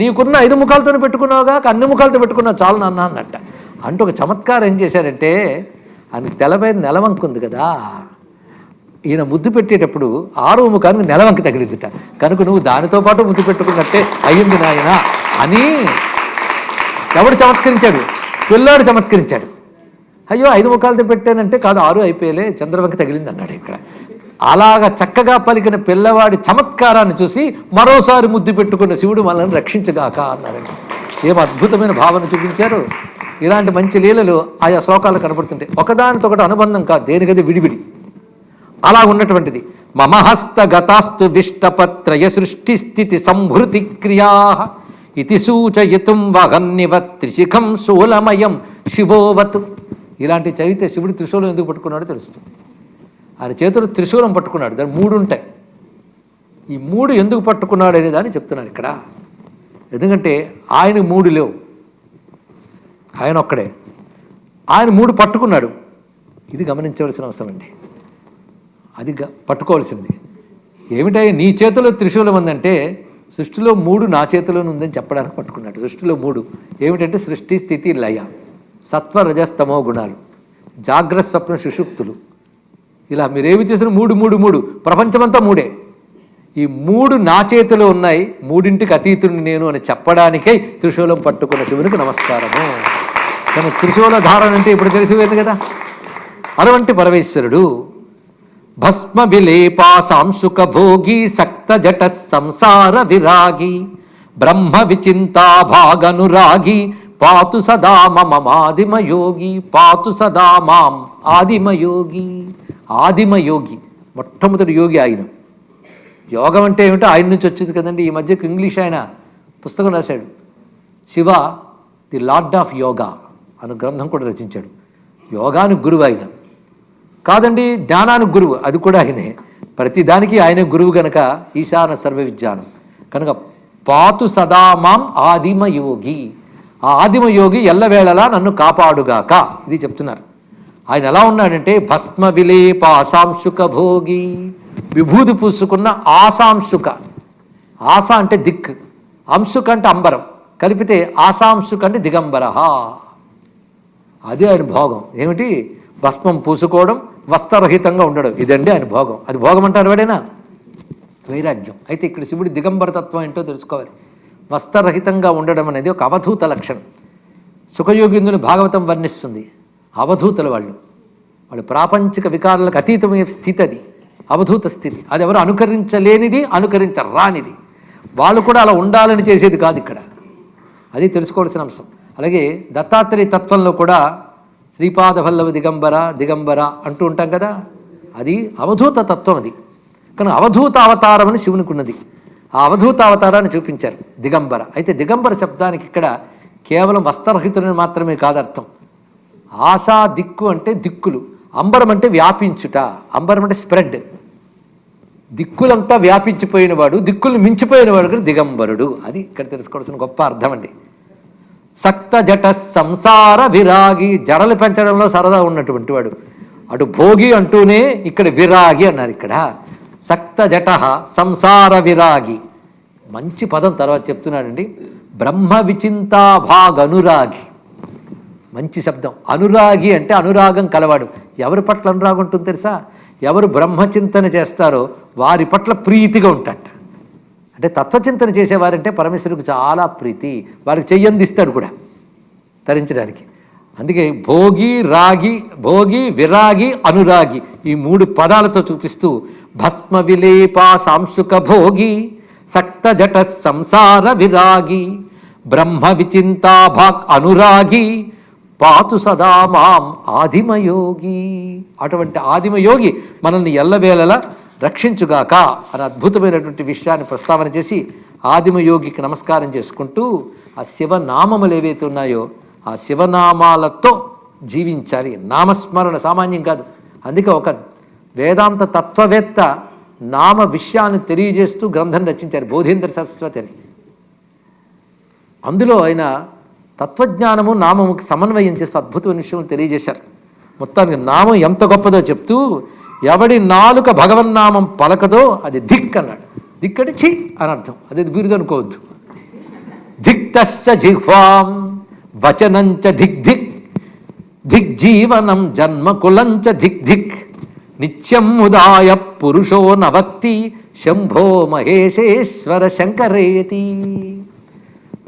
నీకున్న ఐదు ముఖాలతో పెట్టుకున్నావుగా అన్ని ముఖాలతో పెట్టుకున్నావు చాలు నాన్న అన్నట్ట. అంటూ ఒక చమత్కారం ఏం చేశారంటే ఆయన తెలపైన నెలవంక ఉంది కదా. ఈయన ముద్దు పెట్టేటప్పుడు ఆరో ముఖానికి నెలవంక తగిలిందిట. కనుక నువ్వు దానితో పాటు ముద్దు పెట్టుకున్నట్టే అయ్యింది నాయన అని ఎవడు చమత్కరించాడు? పిల్లాడు చమత్కరించాడు. అయ్యో ఐదు ముఖాలతో పెట్టానంటే కాదు ఆరు అయిపోయలే చంద్రవంక తగిలింది అన్నాడు ఇక్కడ. అలాగ చక్కగా పలికిన పిల్లవాడి చమత్కారాన్ని చూసి మరోసారి ముద్దు పెట్టుకున్న శివుడు మనల్ని రక్షించగాక అన్నారండి ఏం అద్భుతమైన భావన చూపించారు. ఇలాంటి మంచి లీలలు ఆయా శ్లోకాలు కనబడుతుంటాయి. ఒకదానితో ఒకటి అనుబంధం కాదు దేనికది విడివిడి. అలా ఉన్నటువంటిది. మమహస్తగతాస్తు విష్టపత్రయ సృష్టి స్థితి సంహృతి క్రియా ఇది సూచయితుం వహన్నివ త్రిశిఖం శూలమయం శివోవత్. ఇలాంటి చదివితే శివుడు త్రిశూలం ఎందుకు పట్టుకున్నాడో తెలుస్తుంది. ఆయన చేతులు త్రిశూలం పట్టుకున్నాడు. దాని మూడు ఉంటాయి ఈ మూడు ఎందుకు పట్టుకున్నాడు అనే దాన్ని చెప్తున్నాను ఇక్కడ. ఎందుకంటే ఆయన మూడు లేవు. ఆయన ఒక్కడే. ఆయన మూడు పట్టుకున్నాడు. ఇది గమనించవలసిన అవసరం అండి. అది గ- పట్టుకోవాల్సింది. ఏమిటయ్యా నీ చేతిలో త్రిశూలం ఉందంటే సృష్టిలో మూడు నా చేతిలోనే ఉందని చెప్పడానికి పట్టుకున్నాడు. సృష్టిలో మూడు. ఏమిటంటే సృష్టి స్థితి లయ. సత్వ రజస్తమో గుణాలు. జాగ్రత్త స్వప్న సుషుప్తులు. ఇలా మీరేమి చేసిన మూడు మూడు మూడు. ప్రపంచమంతా మూడే. ఈ మూడు నా చేతిలో ఉన్నాయి. మూడింటికి అతీతుని నేను అని చెప్పడానికై త్రిశూలం పట్టుకున్న శివునికి నమస్కారము. కానీ త్రిశూల ధారణ అంటే ఇప్పుడు తెలిసిపోయింది కదా? అటువంటి పరమేశ్వరుడు భస్మ విలేపా సాంశుక భోగి సక్త జట సంసార విరాగి బ్రహ్మ విచింతా భాగనురాగి పాతు సదా మమ ఆదిమయోగి పాతు సదా మాం ఆదిమయోగి. ఆదిమ యోగి మొట్టమొదటి యోగి ఆయన. యోగం అంటే ఏమిటో ఆయన నుంచి వచ్చింది కదండి. ఈ మధ్యకు ఇంగ్లీష్ ఆయన పుస్తకం రాశాడు. Shiva the lord of yoga అను గ్రంథం కూడా రచించాడు. యోగానికి గురువు ఆయన. కాదండి ధ్యానానికి గురువు అది కూడా ఆయనే. ప్రతిదానికి ఆయనే గురువు గనక ఈశాన సర్వ విజ్ఞానం కనుక పాతు సదామాం ఆదిమ యోగి ఆ ఆదిమ యోగి ఎల్లవేళలా నన్ను కాపాడుగాక. ఇది చెప్తున్నారు. ఆయన ఎలా ఉన్నాడంటే భస్మ విలేప ఆశాంశుక భోగి. విభూది పూసుకున్న ఆశాంశుక ఆశ అంటే దిక్ అంశుక అంటే అంబరం. కలిపితే ఆశాంశుక అంటే దిగంబరహ. అదే ఆయన భోగం. ఏమిటి? భస్మం పూసుకోవడం వస్త్రరహితంగా ఉండడం. ఇదండి ఆయన భోగం. అది భోగం అంటారు ఎవడైనా? వైరాగ్యం. అయితే ఇక్కడ శివుడి దిగంబర తత్వం ఏంటో తెలుసుకోవాలి. వస్త్రరహితంగా ఉండడం అనేది ఒక అవధూత లక్షణం. సుఖయోగిందుని భాగవతం వర్ణిస్తుంది. అవధూతల వాళ్ళు. వాళ్ళు ప్రాపంచిక వికారాలకు అతీతమైన స్థితి అది. అవధూత స్థితి. అది ఎవరు అనుకరించలేనిది అనుకరించరానిది. వాళ్ళు కూడా అలా ఉండాలని చేసేది కాదు ఇక్కడ. అది తెలుసుకోవాల్సిన అంశం. అలాగే దత్తాత్రేయ తత్వంలో కూడా శ్రీపాద వల్లభ దిగంబర దిగంబర అంటూ ఉంటాం కదా. అది అవధూత తత్వం అది. కానీ అవధూత అవతారం అని శివునికి ఉన్నది. ఆ అవధూత అవతారాన్ని చూపించారు దిగంబర. అయితే దిగంబర శబ్దానికి ఇక్కడ కేవలం వస్త్రరహితులని మాత్రమే కాదు అర్థం ఆశా దిక్కు అంటే దిక్కులు. అంబరం అంటే వ్యాపించుట. అంబరం అంటే స్ప్రెడ్. దిక్కులంతా వ్యాపించిపోయినవాడు దిక్కులు మించిపోయినవాడు కూడా దిగంబరుడు. అది ఇక్కడ తెలుసుకోవాల్సిన గొప్ప అర్థం అండి. సక్త జట సంసార విరాగి జడలు పెంచడంలో సరదా ఉన్నటువంటి వాడు. అటు భోగి అంటూనే ఇక్కడ విరాగి అన్నారు ఇక్కడ. సక్త జట సంసార విరాగి. మంచి పదం తర్వాత చెప్తున్నాడండి. బ్రహ్మ విచింతాభాగనురాగి మంచి శబ్దం. అనురాగి అంటే అనురాగం కలవాడు. ఎవరి పట్ల అనురాగం ఉంటుంది తెలుసా? ఎవరు బ్రహ్మచింతన చేస్తారో వారి పట్ల ప్రీతిగా ఉంటాట అంటే తత్వచింతన చేసేవారంటే పరమేశ్వరుడికి చాలా ప్రీతి. వారికి చెయ్యందిస్తాడు కూడా తరించడానికి. అందుకే భోగి రాగి భోగి విరాగి అనురాగి ఈ మూడు పదాలతో చూపిస్తూ భస్మ విలేపా సాంశుక భోగి సక్త జట సంసార విరాగి బ్రహ్మ విచింతాభాక్ అనురాగి పాతు సదా మాం ఆదిమయోగి. అటువంటి ఆదిమయోగి మనల్ని ఎల్లవేళలా రక్షించుగాక అని అద్భుతమైనటువంటి విషయాన్ని ప్రస్తావన చేసి ఆదిమయోగికి నమస్కారం చేసుకుంటూ ఆ శివనామములు ఏవైతే ఉన్నాయో ఆ శివనామాలతో జీవించాలి. నామస్మరణ సామాన్యం కాదు. అందుకే ఒక వేదాంత తత్వవేత్త నామ విషయాన్ని తెలియజేస్తూ గ్రంథం రచించారు బోధేంద్ర సరస్వతి అని. అందులో ఆయన తత్వజ్ఞానము నామముకి సమన్వయం చేస్తూ అద్భుతమైన విషయం తెలియజేశారు. మొత్తానికి నామం ఎంత గొప్పదో చెప్తూ ఎవడి నాలుక భగవన్నామం పలకదో అది దిక్ అన్నాడు. దిక్ అంటే చి అని అర్థం. అది బిరుదు అనుకోవద్దు. దిక్తస్స జిహ్వాం వచనంచ ధిక్ ధిక్ దిక్ జీవనం జన్మ కులంచ ధిక్ ధిక్ నిత్యం ముదాయ పురుషో నవక్తి శంభో మహేశేశ్వర శంకరేతి.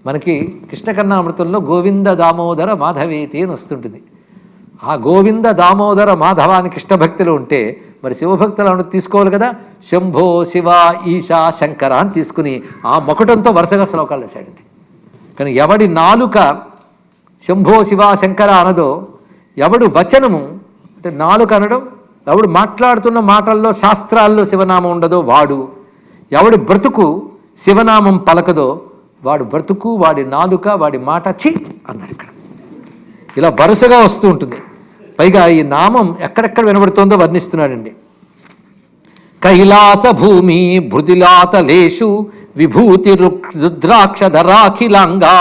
మనకి కృష్ణకర్ణామృతంలో గోవింద దామోదర మాధవేతి అని వస్తుంటుంది. ఆ గోవింద దామోదర మాధవానికి ఇష్టభక్తులు ఉంటే మరి శివభక్తులను తీసుకోవాలి కదా? శంభో శివ ఈశా శంకర అని తీసుకుని ఆ మొకటంతో వరుసగా శ్లోకాలు వేశాడండి కానీ ఎవడి నాలుక శంభో శివ శంకర అనదో ఎవడు వచనము అంటే నాలుక అనడం ఎవడు మాట్లాడుతున్న మాటల్లో శాస్త్రాల్లో శివనామం ఉండదో వాడు ఎవడి బ్రతుకు శివనామం పలకదో వాడు బ్రతుకు వాడి నాలుక వాడి మాట చి అన్నాడు ఇక్కడ. ఇలా వరుసగా వస్తూ ఉంటుంది. పైగా ఈ నామం ఎక్కడెక్కడ వినబడుతోందో వర్ణిస్తున్నాడండి. కైలాస భూమి భృదిలాతలేషు విభూతి రుద్రాక్షధరాఖిలాంగా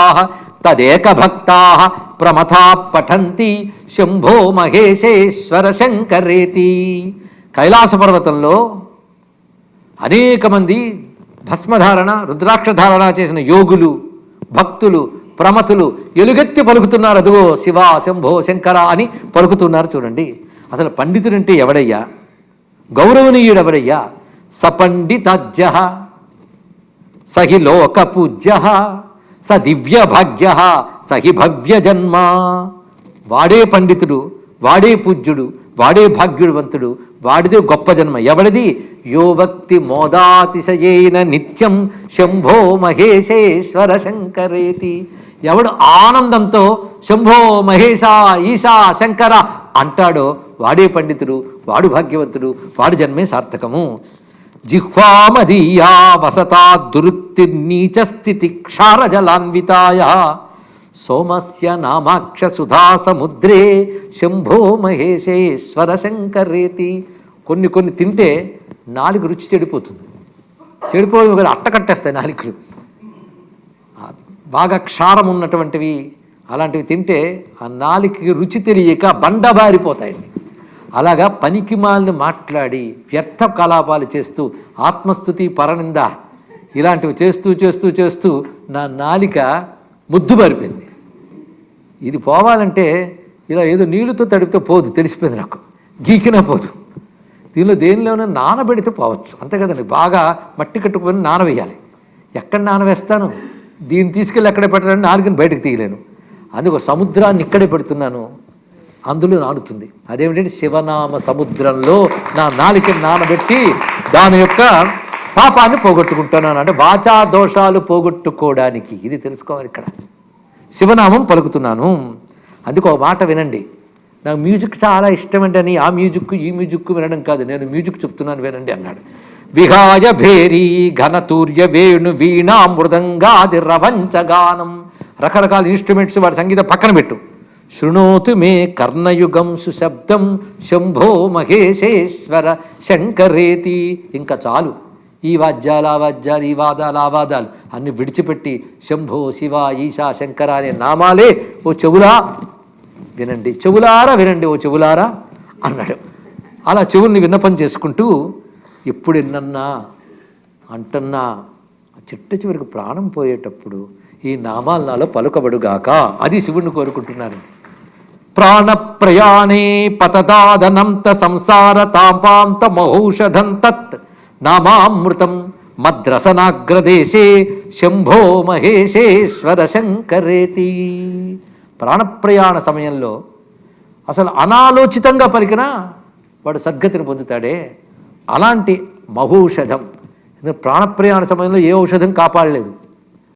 తదేక భక్తా ప్రమథా పఠంతి శంభో మహేశేశ్వర శంకరేతి. కైలాస పర్వతంలో అనేక మంది భస్మధారణ రుద్రాక్షధారణ చేసిన యోగులు భక్తులు ప్రమతులు ఎలుగెత్తి పలుకుతున్నారు. అదుగో శివ శంభో శంకర అని పలుకుతున్నారు చూడండి. అసలు పండితుడంటే ఎవడయ్యా? గౌరవనీయుడెవడయ్యా? సపండితజ్జ సహి లోక పూజ్య స దివ్య భాగ్య సహి భవ్య జన్మ వాడే పండితుడు వాడే పూజ్యుడు వాడే భాగ్యుడివంతుడు వాడిది గొప్ప జన్మ. ఎవడిది? యో భక్తి మోదాతిశయేన నిత్యం శంభో మహేశేశ్వర శంకరేతి. ఎవడు ఆనందంతో శంభో మహేశ ఈశా శంకర అంటాడో వాడే పండితుడు వాడు భాగ్యవంతుడు వాడి జన్మే సార్థకము. జిహ్వామదీయా వసతా దురుక్తి నీచస్థితి క్షారజలాన్వితాయ సోమస్య నామాక్ష సుధా సముద్రే శంభో మహేశేశ్వర శంకరేతి కొన్ని కొన్ని తింటే నాలుగు రుచి చెడిపోతుంది. చెడిపోవడం కదా అట్ట కట్టేస్తాయి నాలుగులు. బాగా క్షారం ఉన్నటువంటివి అలాంటివి తింటే ఆ నాలుగుకి రుచి తెలియక బండబారిపోతాయండి అలాగా పనికిమాలని మాట్లాడి వ్యర్థ కలాపాలు చేస్తూ ఆత్మస్థుతి పరనింద ఇలాంటివి చేస్తూ చేస్తూ చేస్తూ నా నాలిక ముద్దు బారిపోయింది. ఇది పోవాలంటే ఇలా ఏదో నీళ్ళతో తడిపితే పోదు తెలిసిపోయింది నాకు. గీకినా పోదు. దీనిలో దేనిలోనే నానబెడితే పోవచ్చు. అంతే కదండి బాగా మట్టి కట్టుకొని నానవేయాలి. ఎక్కడ నానవేస్తాను? దీన్ని తీసుకెళ్ళి ఎక్కడ పెట్టాలని నాలుగుని బయటకు తీయలేను. అందుకు సముద్రాన్ని ఇక్కడే పెడుతున్నాను. అందులో నానుతుంది. అదేమిటంటే శివనామ సముద్రంలో నా నాలికని నానబెట్టి దాని యొక్క పాపాన్ని పోగొట్టుకుంటున్నాను అంటే వాచా దోషాలు పోగొట్టుకోవడానికి. ఇది తెలుసుకోవాలి ఇక్కడ. శివనామం పలుకుతున్నాను. అందుకు ఒక మాట వినండి. నాకు మ్యూజిక్ చాలా ఇష్టమండి ఆ మ్యూజిక్ ఈ మ్యూజిక్ వినడం కాదు. నేను మ్యూజిక్ చెప్తున్నాను వినండి అన్నాడు. విహాయ భేరీ ఘనతూర్య వేణు వీణా మృదంగాది రవంచగానం. రకరకాల ఇన్స్ట్రుమెంట్స్ వాడి సంగీతం పక్కన పెట్టు. శృణోతు మే కర్ణయుగం సుశబ్దం శంభో మహేశేశ్వర శంకరేతి. ఇంకా చాలు. ఈ వాద్యాలు ఆ వాద్యాలు ఈ వాదాలు ఆ వాదాలు అన్ని విడిచిపెట్టి శంభో శివ ఈశా శంకర అనే నామాలే ఓ చెవులా వినండి. చెవులారా వినండి ఓ చెవులారా అన్నాడు. అలా చెవుల్ని విన్నపం చేసుకుంటూ ఎప్పుడు ఎన్నన్నా అంటన్నా చిట్ట చివరికి ప్రాణం పోయేటప్పుడు ఈ నామాలు నాలో పలుకబడుగాక అది శివుణ్ణి కోరుకుంటున్నాను ప్రాణ ప్రయాణే పతదాదనంత సంసార తాపాంత మహౌషధం తత్ నామామృతం మద్రసనాగ్రదేశే శంభో మహేశేశ్వర శంకరేతి ప్రాణప్రయాణ సమయంలో అసలు అనాలోచితంగా పలికినా వాడు సద్గతిని పొందుతాడే. అలాంటి మహౌషధం. ప్రాణప్రయాణ సమయంలో ఏ ఔషధం కాపాడలేదు.